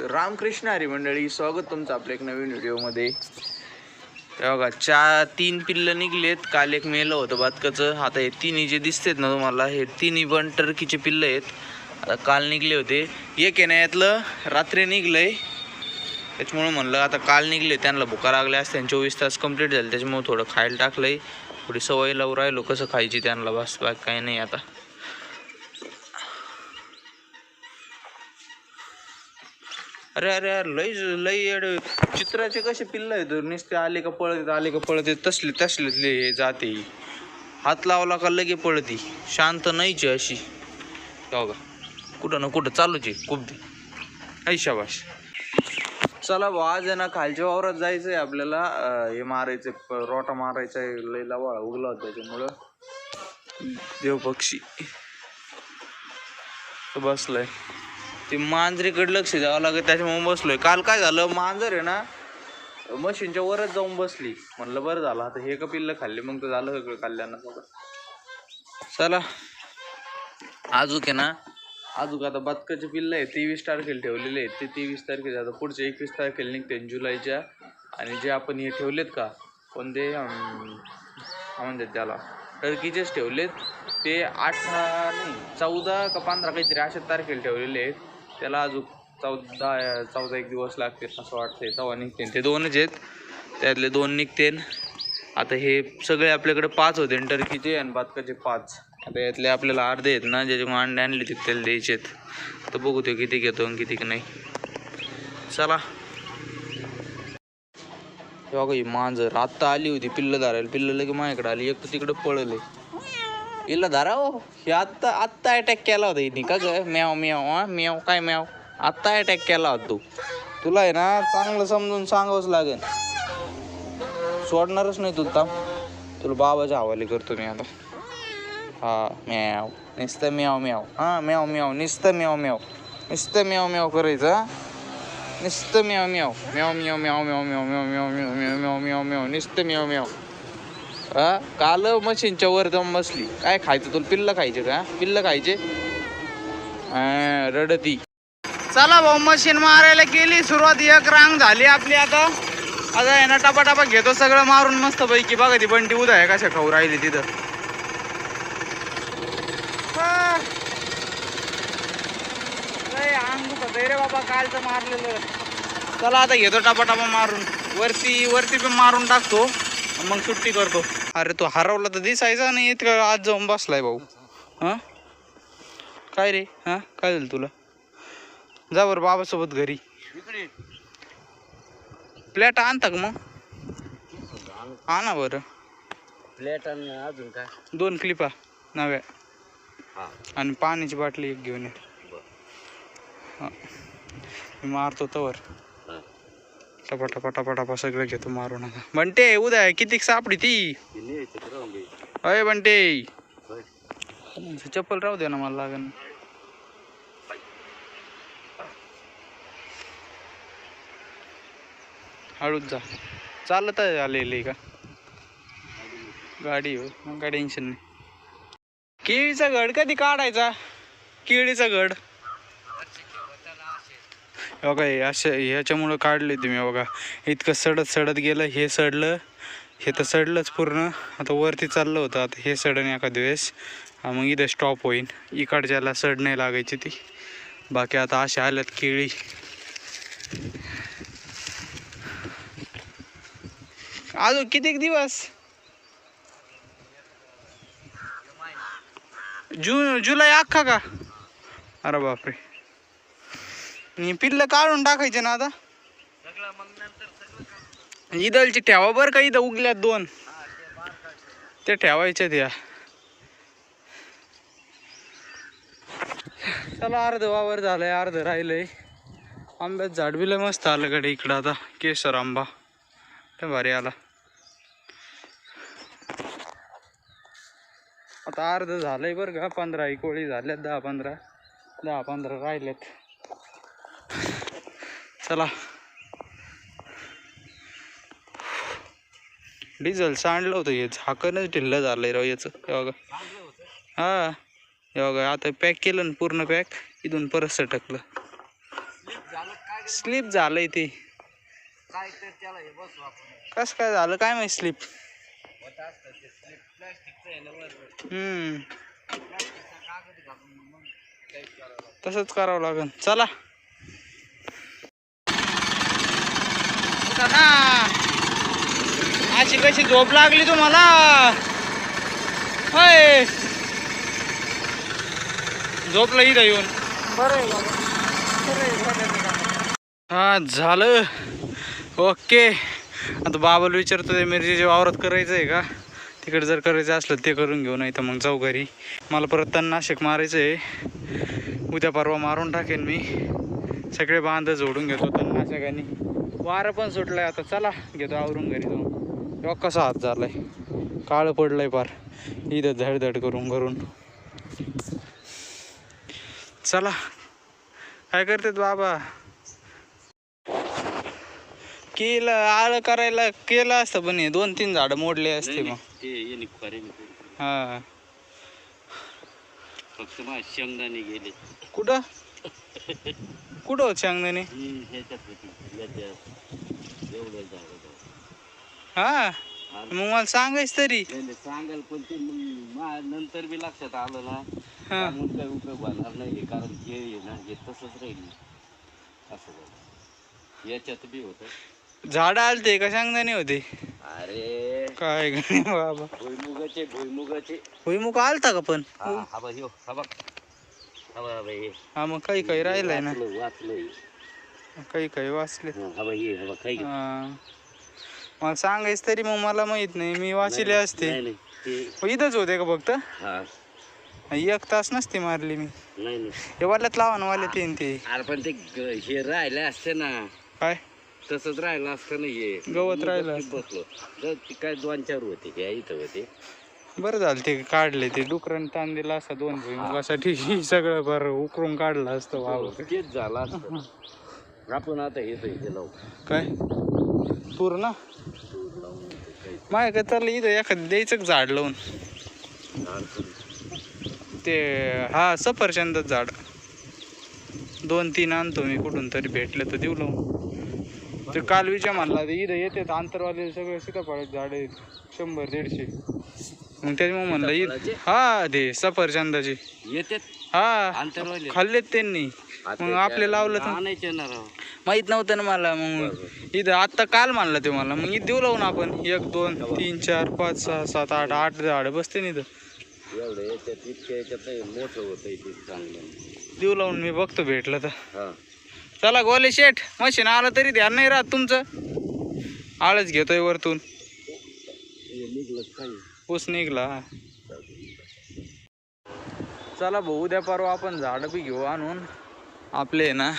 रामकृष्ण हरी मंडळी स्वागत तुमचं आपल्या एक नवीन व्हिडिओमध्ये. हे बघा चार तीन पिल्लं निघलेत. काल एक मेलं होतं बातकाचं. आता हे तिन्ही जे दिसतेत ना तुम्हाला हे तिन्ही पण टर्कीचे पिल्लं आहेत. आता काल निघले होते. एक आहे ना यातलं रात्री निघलंय. त्याच्यामुळं म्हणलं आता काल निघले. त्यांना भुका लागल्या असत्या चोवीस तास कंप्लीट झाले. त्याच्यामुळे थोडं खायला टाकलंय. थोडी सवय लावून राहिलो कसं खायची त्यांना. बस बाकी काही नाही आता. अरे अरे अरे लई लई येडे चित्राचे कसे पिल्ल आहेत नुसते आले का पळत आले का पळत येत, तसले तसले जाते हात लावला का लगे पळती. शांत नाहीची अशी. का. कुठं ना कुठं चालूच आहे खूप दे. शाबाश. चला भाऊ आज आहे ना खालच्या वावरात जायचं आहे आपल्याला हे मारायचं रोटा मारायचा आहे. लई लवाळा उगला होता त्याच्यामुळं. देव पक्षी तो बसलाय. ते मांजरीकडे लक्ष द्यावं लागत त्याच्यामुळे बसलोय. काल काय झालं मांजर आहे ना मशीनच्या वरच जाऊन बसली. म्हणलं बरं झालं आता हे का पिल्लं खाल्ले मग तर झालं सगळं खाल्ल्यानं सगळं. चला. आजूक आहे ना आजूक आता बदकाचे पिल्लं आहे तेवीस तारखेला ठेवलेले आहेत. ते तेवीस तारखेचे आता पुढच्या एकवीस तारखेला निघते जुलैच्या. आणि जे आपण हे ठेवलेत का कोणते म्हणतात त्याला टर्कीचेच ठेवलेत. ते अठरा नाही चौदा का पंधरा काहीतरी अशा तारखेला ठेवलेले आहेत. त्याला अजून चौदा चौदा एक दिवस लागतील असं वाटतंय. तेव्हा निघते ते दोनच आहेत. त्यातले दोन निघते आता हे सगळे आपल्याकडे पाच होते. आणि टर्कीचे आणि बातकाचे पाच. आता यातले आपल्याला अर्धे आहेत ना ज्याच्यामुळे अंडे आणले तिथे त्याला द्यायचे आहेत. तर बघू ते किती घेतो आणि किती नाही. चला. हे बघा ही मांजर. आत्ता आली होती पिल्लं धरायला. पिल्लं की माझ्याकडे आली. एक तर पळलं पळले इला धरा हो हे आत्ता आत्ता अटॅक केला होता इनी का ग म्याव म्याव हा म्याव काय म्याव आत्ता अटॅक केला होता तू तुला आहे ना चांगलं समजून सांगावंच लागेल सोडणारच नाही तू तुला बाबाच्या हवाली करतो मी आता हा म्याव नुसतं म्याव म्याव हा म्याव म्याव नुसतं म्याव म्याव नुसतं म्याव म्याव करायचं नुसतं म्याव म्याव म्याव म्याव म्याव म्याव म्याव म्याव म्याव म्याव म्याव म्याव म्याव म्याव नुसतं म्याव म्याव हा? काल मशीनच्या वर जाऊन बसली काय खायचं तुला? पिल्लं खायचे का? पिल्लं खायचे? रडती. चला भाऊ मशीन मारायला गेली. सुरुवात एक रांग झाली आपली आता. आता आहे ना टपाटापा घेतो सगळं मारून मस्त पैकी बघा ती बंटी उद्या आहे कशा खाऊ राहिली तिथं. अंग रे बाबा कालचं मारलेलं. चला आता घेतो टापाटापा मारून. वरती वरती पण मारून टाकतो. मग सुट्टी करतो. अरे तो हरवला तर दिसायचा नाही इतकं आज जाऊन बसलाय भाऊ. हा? काय रे? हा? काय झालं तुला? जा बरं बाबासोबत घरी. प्लेट आणता का मग? आणा बरं. प्लेट आणि अजून काय? दोन क्लिपा नव्या. हा. आणि पाण्याची बाटली एक घेऊन ये. हा. मी मारतो तवर. पटापटा पटापटापा सगळं घेतो मारून आता. बंटे उद्या किती सापडी ती? अय बंटे. चप्पल राहू दे ना मला लागन. हळूच जा. चालत आलेली का? गाडी हो. काय टेन्शन नाही. केळीचा घड कधी काढायचा? केळीचा घड बघा हे अशा ह्याच्यामुळं काढले तुम्ही बघा. इतकं सडत सडत गेलं हे सडलं हे तर सडलंच पूर्ण. आता वरती चाललं होतं आता हे सडन एखाद्या वेळेस. मग इथं स्टॉप होईल इकडच्याला सड नाही लागायची ती. बाकी आता अशा आल्यात केळी. अजून किती दिवस? जून जुलै अख्खा का? अरे बापरे. आणि पिल्लं काढून टाकायचे ना आता. इदलची ठेवा बरं का इथं उगल्यात दोन. ते ठेवायचे त्या चला अर्ध वावर झालंय अर्ध राहिलंय. आंब्यात झाड बी लय मस्त आलं कडे इकडं आता. केसर आंबा. ते भारी आला. आता अर्ध झालंय बरं का पंधरा एक कोळी झाल्यात दहा पंधरा. दहा पंधरा राहिल्यात. चला. डिझेल सांडलं होतं हे झाकणच ढिल्लं आहे राव याचं. हे बघा. हा हे बघा आता पॅक केलं ना पूर्ण पॅक इथून परत सटकलं. स्लिप झालंय ते. कसं कस काय झालं? काय माहिती स्लिप? हम्म. तसंच करावं लागेल चला. उठा ना अशी कशी झोप लागली तुम्हाला? होय. झोपलं इथं येऊन. हा झालं. ओके. आता बाबाला विचारतो ते मिरचीच्या वावरात करायचं आहे का? तिकडे जर करायचं असलं ते करून घेऊ नाही तर मग जाऊ घरी. मला परत तणनाशक मारायचं आहे उद्या परवा मारून टाकेन मी. सगळे बांध जोडून घेतो तणनाशकाने वारं पण सुटलंय. आता चला घेतो आवरून घरी जाऊन. तेव्हा कसा हात झालाय? काळं पडलंय पार इथं धडधड करून करून चला. काय करतात बाबा? केलं आळ करायला केलं असतं पण हे दोन तीन झाडं मोडले असते मग. हा फक्त शेंगदाणे गेले कुठं? कुठं होत शेंगदाणे? ही? हा. मग मला सांगायच तरी. सांगाल पण ते नंतर बी लक्षात आलं ना. काही उपयोग होणार नाही कारण हे ना हे तसंच राहील. असं झालं. याच्यात बी होत. झाडं आलते का शेंगदाणे होते? अरे. काय बाबा. भुईमुगाचे भुईमुगाचे. भुईमुग आलता का पण? हा हा बघ हा बघ. हा मग काही काही राहिलाय ना. काही काही वाचले. मला सांगायच तरी मग मला माहीत नाही मी वाचले असते. इथंच होते का फक्त? एक तास नसते मारली मी. हे वाल्यात लावा ना वाल्यात येईन ते. अरे पण ते हे राहिले असते ना. काय? तसंच राहिलं असतं ना हे. गवत राहिलं बसलो. काय दोन चार होते इथं होते. बरं झालं ते काढले ते डुकरांनी ताण दिला असता दोन भुईमुगासाठी ही सगळं बरं उकरून काढलं असतं वाव तेच झालं आपण आता येतो इथे लावू काय? पूर्ण माय काय चाललं इथं एखादं द्यायचं झाड लावून. ते हा सफरचंदच झाड. दोन तीन आणतो मी कुठून तरी भेटले तर देऊ लावून. ते कालवीच्या म्हणला ते इथं येते आंतरवाले सगळे सीताफळाचे झाड आहेत. शंभर दीडशे. मग त्याच्यामुळे म्हणलं इथं हा ते सफरचंदाचे. येते हा. खाल्लेत त्यांनी. मग आपले लावलं तर? आणायचे ना राव. माहीत नव्हतं ना मला मग इथं आत्ता काल म्हणलं ते मला. मग इथं देऊ लावून आपण. एक दोन तीन चार पाच सहा सात आठ आठ झाडं बसते ना इथं. एवढं याच्यात इतक्या याच्यात मोठं होतं चांगलं. देऊ लावून मी बघतो भेटलं तर. हा. चला गोले शेठ मशीन आलं तरी ध्यान नाही राहत तुमचं. आळच घेतोय वरतून. हे निघलं काही कापूस निघला. चला भाऊ उद्या परवा आपण झाडं बी घेऊ आणून. आपले ना.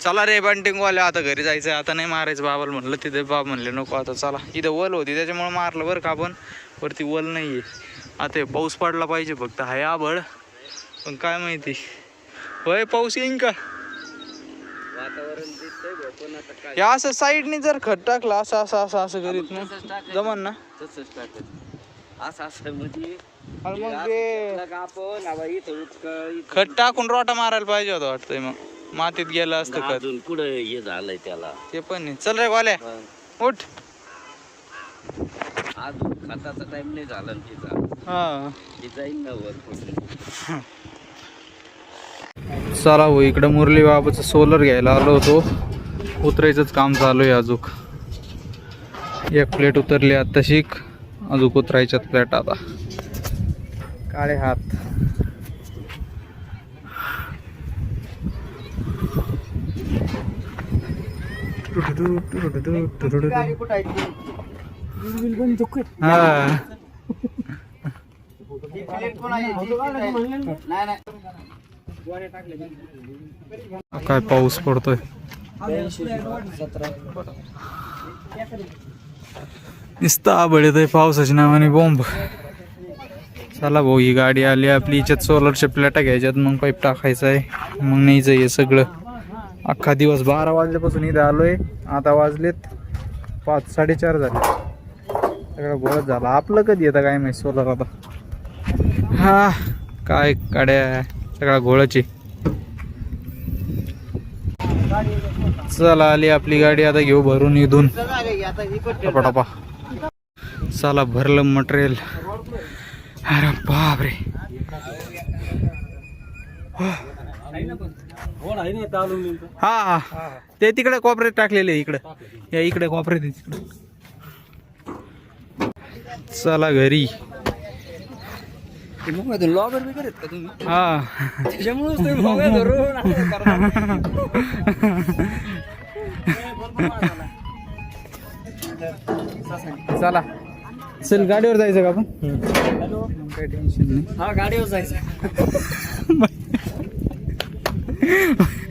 चला रे बंटिंगवाले आता घरी जायचं आता नाही मारायचं बाबाला म्हणलं तिथे बाब म्हणले नको आता चला. इथं वल होती त्याच्यामुळे मारलं बरं का आपण. वरती वल नाही आहे आता पाऊस पडला पाहिजे फक्त. हाय आबळ पण काय माहिती. होय पाऊस येईन का? वातावरण असं साईडने जर खत टाकलं असं असं असं असं करीत ना. जमन ना? तसंच असं असं म्हणजे. आणि मग ते केलं का आपण? आबा इथं उचका इथं खत टाकून रोटा मारायला पाहिजे होता वाटतंय मग. मातीत गेलं असतं खत. अजून कुठं हे झालंय त्याला? ते पण आहे. चल रे गोल्या उठ. अजून खताचा टाइम नाही झाला ना तिचा. हा. ती जाईल ना वर पुढे चला हो इकडं मुरली बाबाचं सोलर घ्यायला आलो होतो. उतरायचंच काम चालू आहे अजूक. एक प्लेट उतरली आता शिक अजून उतरायच्यात फ्लॅट आता. काळे हात. हा. काय पाऊस पडतोय? निस्ता आबळ आहे पावसाच्या नावाने बॉम्ब चला भाऊ ही गाडी आली आपली. याच्यात सोलरच्या प्लेटा घ्यायच्यात मग पाईप टाकायचा आहे. मग नाही जाईये सगळं. अख्खा दिवस बारा वाजल्यापासून इथं आलोय. आता वाजलेत पाच साडेचार झाले. सगळं गोळच झाला. आपलं कधी येतं काय माहिती सोलर आता? हा काय गाड्या सगळा घोळाची चला आली आपली गाडी. आता घेऊ भरून इथून. टपा चला भरलं मटेरियल अरे बापरे. हा हा. ते तिकडे कॉपरेट टाकलेले इकडे. या इकडे कॉपरेट आहे तिकडे. चला घरी. लॉगर का तुम्ही? हा. चला. चल गाडीवर जायचं का आपण? काही टेन्शन नाही हा गाडीवर जायचं.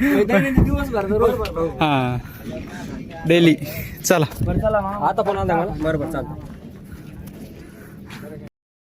दैनंदिन दिवसभर दररोज भरतो. हा. डेली. चला. आता फोन आला मला. बरोबर चालतं